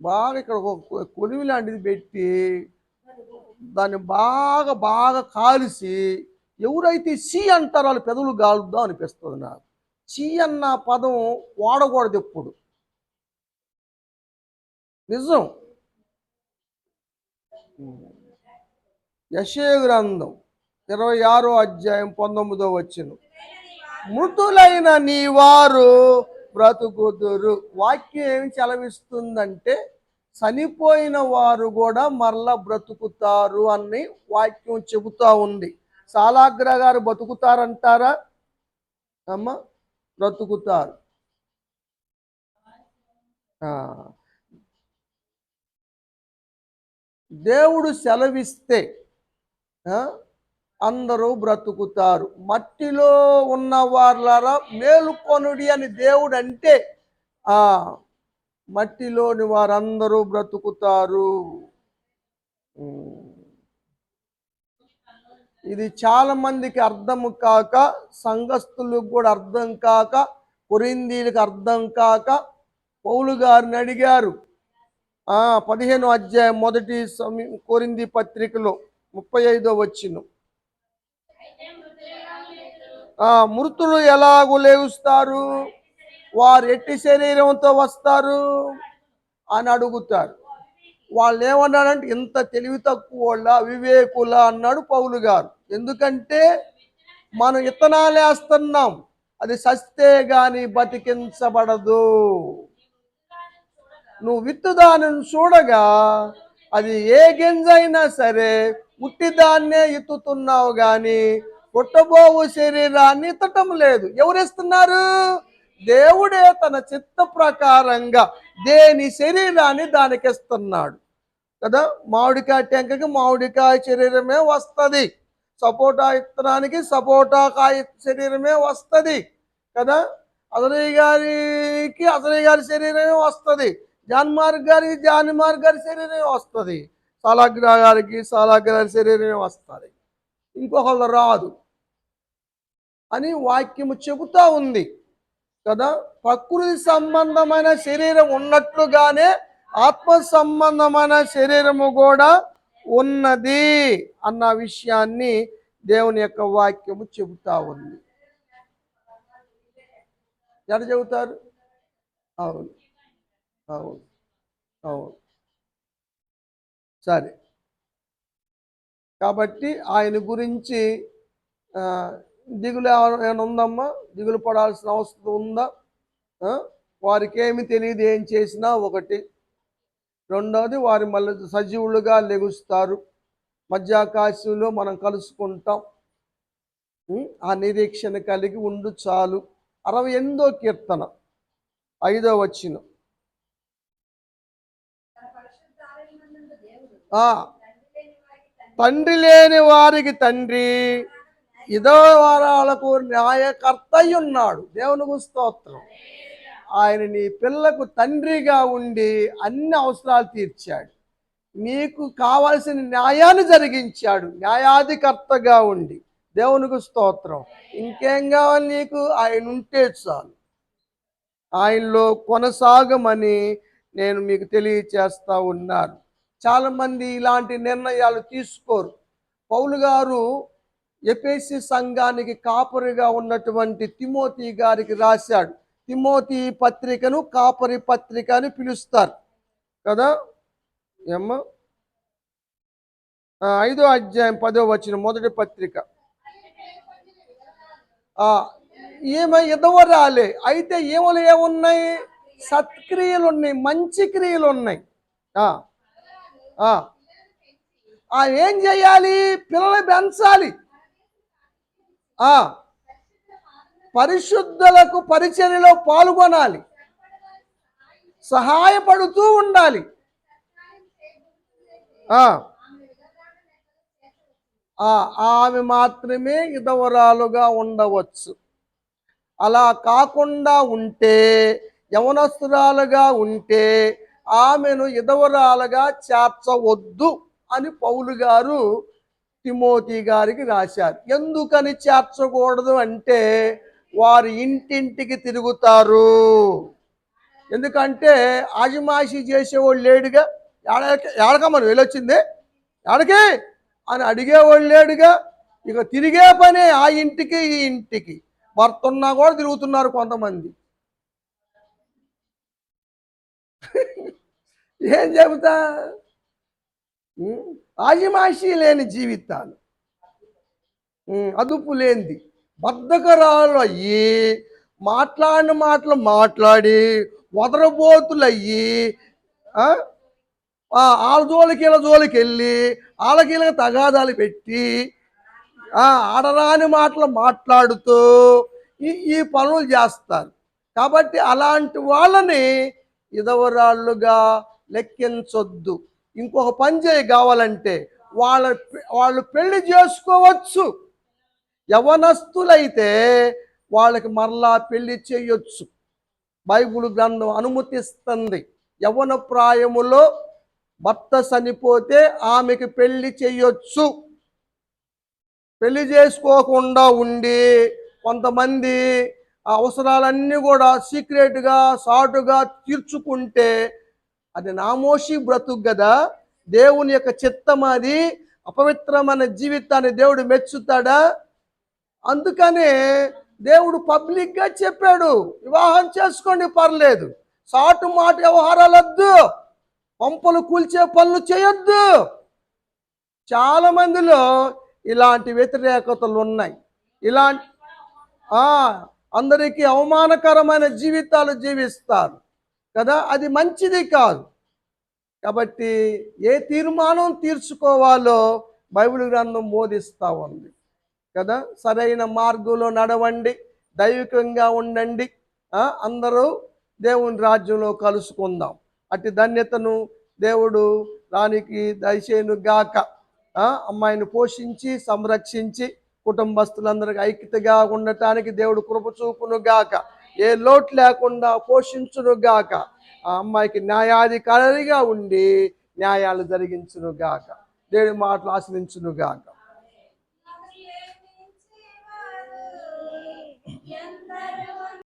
బాగా ఇక్కడ ఒక కొలివి లాంటిది పెట్టి దాన్ని బాగా బాగా కాల్చి ఎవరైతే సి అంటారో వాళ్ళు పెదవులు గాలుద్దాం అనిపిస్తుంది నాకు. సి అన్న పదం వాడకూడదు ఎప్పుడు. నిజం. యశే గ్రంథం ఇరవై ఆరో అధ్యాయం పంతొమ్మిదో వచ్చిన మృతులైన నీ వారు బ్రతుకుదురు. వాక్యం ఏమి చలవిస్తుందంటే చనిపోయిన వారు కూడా మరలా బ్రతుకుతారు అని వాక్యం చెబుతూ ఉంది. సాలాగ్ర గారు బతుకుతారంటారా? అమ్మ బ్రతుకుతారు. దేవుడు సెలవిస్తే అందరూ బ్రతుకుతారు. మట్టిలో ఉన్న వాళ్ళరా మేలుకొనుడి అని దేవుడు అంటే ఆ మట్టిలోని వారందరూ బ్రతుకుతారు. ఇది చాలా మందికి అర్థం కాక సంఘస్థులకు కూడా అర్థం కాక కొరిందీలకు అర్థం కాక పౌలు గారిని అడిగారు. పదిహేను అధ్యాయం మొదటి సమీ- కొరింది పత్రికలో ముప్పై ఐదో వచ్చిన మృతులు ఎలాగూ లేవుస్తారు? వారు ఎట్టి శరీరంతో వస్తారు? అని అడుగుతారు. వాళ్ళు ఏమన్నాడంటే ఇంత తెలివి తక్కువ వాళ్ళ వివేకుల అన్నాడు పౌలు గారు. ఎందుకంటే మనం ఇత్తనాలు వేస్తున్నాం. అది సస్తే గాని బతికించబడదు. నువ్వు విత్తుదానిని చూడగా అది ఏ గింజ అయినా సరే ఉట్టిదాన్నే ఇత్తుతున్నావు కానీ పుట్టబోవు శరీరాన్ని ఎత్తటం లేదు. ఎవరిస్తున్నారు? దేవుడే తన చిత్త ప్రకారంగా దేని శరీరాన్ని దానికి ఇస్తున్నాడు కదా? మామిడికాయ టెంకకి మామిడికాయ శరీరమే వస్తుంది. సపోటా ఇత్తనానికి సపోటా కాయ శరీరమే వస్తుంది. కదా? అదనయ్య గారికి అదనయ్య గారి శరీరమే వస్తుంది. జాన్మార్గ్ గారికి జాన్మార్గ్ గారి శరీరమే వస్తుంది. సాలాగ్రా గారికి సాలాగ్రా గారి శరీరమే వస్తుంది. ఇంకొకళ్ళు రాదు. అని వాక్యము చెబుతా ఉంది. కదా? ప్రకృతి సంబంధమైన శరీరం ఉన్నట్లుగానే ఆత్మ సంబంధమైన శరీరము కూడా ఉన్నది అన్న విషయాన్ని దేవుని యొక్క వాక్యము చెబుతా ఉంది. ఎలా చెబుతారు? అవును. అవును. అవును. సరే. కాబట్టి ఆయన గురించి దిగులు ఏమైనా ఉందమ్మా? దిగులు పడాల్సిన అవసరం ఉందా? వారికి ఏమి తెలియదు ఏం చేసినా ఒకటి. రెండవది వారి మళ్ళీ సజీవులుగా లెగుస్తారు. మధ్యాకాశంలో మనం కలుసుకుంటాం. ఆ నిరీక్షణ కలిగి ఉండు చాలు. అరవై ఎనిమిదో కీర్తన. ఐదో వచ్చిన తండ్రి లేని వారికి తండ్రి. ఇదవరాలకు న్యాయకర్తయ్యున్నాడు ఉన్నాడు దేవునికి స్తోత్రం. ఆయన నీ పిల్లకు తండ్రిగా ఉండి అన్ని అవసరాలు తీర్చాడు. నీకు కావలసిన న్యాయాన్ని జరిగించాడు. న్యాయాధికర్తగా ఉండి. దేవునికి స్తోత్రం. ఇంకేం కావాలి నీకు? ఆయన ఉంటే చాలు. ఆయనలో కొనసాగమని నేను మీకు తెలియచేస్తా ఉన్నాను. చాలామంది ఇలాంటి నిర్ణయాలు తీసుకోరు. పౌలు గారు ఎపేసి సంఘానికి కాపరిగా ఉన్నటువంటి తిమోతి గారికి రాశాడు. తిమోతి పత్రికను కాపరి పత్రిక అని పిలుస్తారు. కదా? ఏమ్మా? ఐదో అధ్యాయం పదో వచ్చిన మొదటి పత్రిక. ఆ ఈమె ఎదవరాలే. అయితే ఈమెలు ఏమున్నాయి? సత్క్రియలు ఉన్నాయి మంచి క్రియలు ఉన్నాయి ఏం చేయాలి? పిల్లలు పెంచాలి. పరిశుద్ధులకు పరిచర్యలో పాల్గొనాలి. సహాయపడుతూ ఉండాలి. ఆమె మాత్రమే ఇదవరాలుగా ఉండవచ్చు. అలా కాకుండా ఉంటే యవనస్తురాలుగా ఉంటే ఆమెను ఇదవరాలుగా చేర్చవద్దు అని పౌలు గారు తిమోతి గారికి రాశారు. ఎందుకని చేర్చకూడదు అంటే వారు ఇంటింటికి తిరుగుతారు. ఎందుకంటే ఆజిమాషి చేసేవాళ్ళు లేడుగా ఏడక ఏడక మనం వెళ్ళొచ్చింది? ఏడకి? అని అడిగేవాళ్ళు లేడుగా ఇక తిరిగే పనే ఆ ఇంటికి ఈ ఇంటికి. భర్త ఉన్నా కూడా తిరుగుతున్నారు కొంతమంది. ఏం చెబుతా? ఆజిమాషి లేని జీవితాలు. అదుపు లేనిది. బద్ధకరాలు అయ్యి మాట్లాడిన మాటలు మాట్లాడి వదరబోతులు అయ్యి వాళ్ళ జోలికి వీళ్ళ జోలికి వెళ్ళి వాళ్ళకి తగాదాలు పెట్టి ఆడరాని మాటలు మాట్లాడుతూ ఈ ఈ పనులు చేస్తారు. కాబట్టి అలాంటి వాళ్ళని ఇదవరాళ్ళుగా లెక్కించొద్దు. ఇంకొక పని చేయి కావాలంటే వాళ్ళ వాళ్ళు పెళ్ళి చేసుకోవచ్చు. యవనస్తులైతే వాళ్ళకి మరలా పెళ్ళి చేయొచ్చు. బైబిల్ గ్రంథం అనుమతిస్తుంది. యవన ప్రాయములో భర్త చనిపోతే ఆమెకి పెళ్ళి చేయొచ్చు. పెళ్ళి చేసుకోకుండా ఉండి కొంతమంది అవసరాలన్నీ కూడా సీక్రెట్గా సాటుగా తీర్చుకుంటే అది నామోషి బ్రతుకు కదా దేవుని యొక్క చిత్తం అది. అపవిత్రమైన జీవితాన్ని దేవుడు మెచ్చుతాడా? అందుకనే దేవుడు పబ్లిక్గా చెప్పాడు వివాహం చేసుకోండి పర్లేదు. సాటు మాట వ్యవహారాలు వద్దు పంపలు కూల్చే పనులు చేయొద్దు. చాలా మందిలో ఇలాంటి వ్యతిరేకతలు ఉన్నాయి. ఇలాంటి అందరికీ అవమానకరమైన జీవితాలు జీవిస్తారు. కదా? అది మంచిది కాదు. కాబట్టి ఏ తీర్మానం తీర్చుకోవాలో బైబిల్ గ్రంథం బోధిస్తూ ఉంది. కదా? సరైన మార్గంలో నడవండి. దైవికంగా ఉండండి. అందరూ దేవుని రాజ్యంలో కలుసుకుందాం. అట్టి ధన్యతను దేవుడు దానికి దయచేను గాక. అమ్మాయిని పోషించి సంరక్షించి కుటుంబస్తులందరికీ ఐక్యతగా ఉండటానికి దేవుడు కృప చూపును గాక. ఏ లోటు లేకుండా పోషించునుగాక ఆ అమ్మాయికి న్యాయాధికారిగా ఉండి న్యాయాలు జరిగించునుగాక దేని మాటలు ఆశ్రయించునుగాక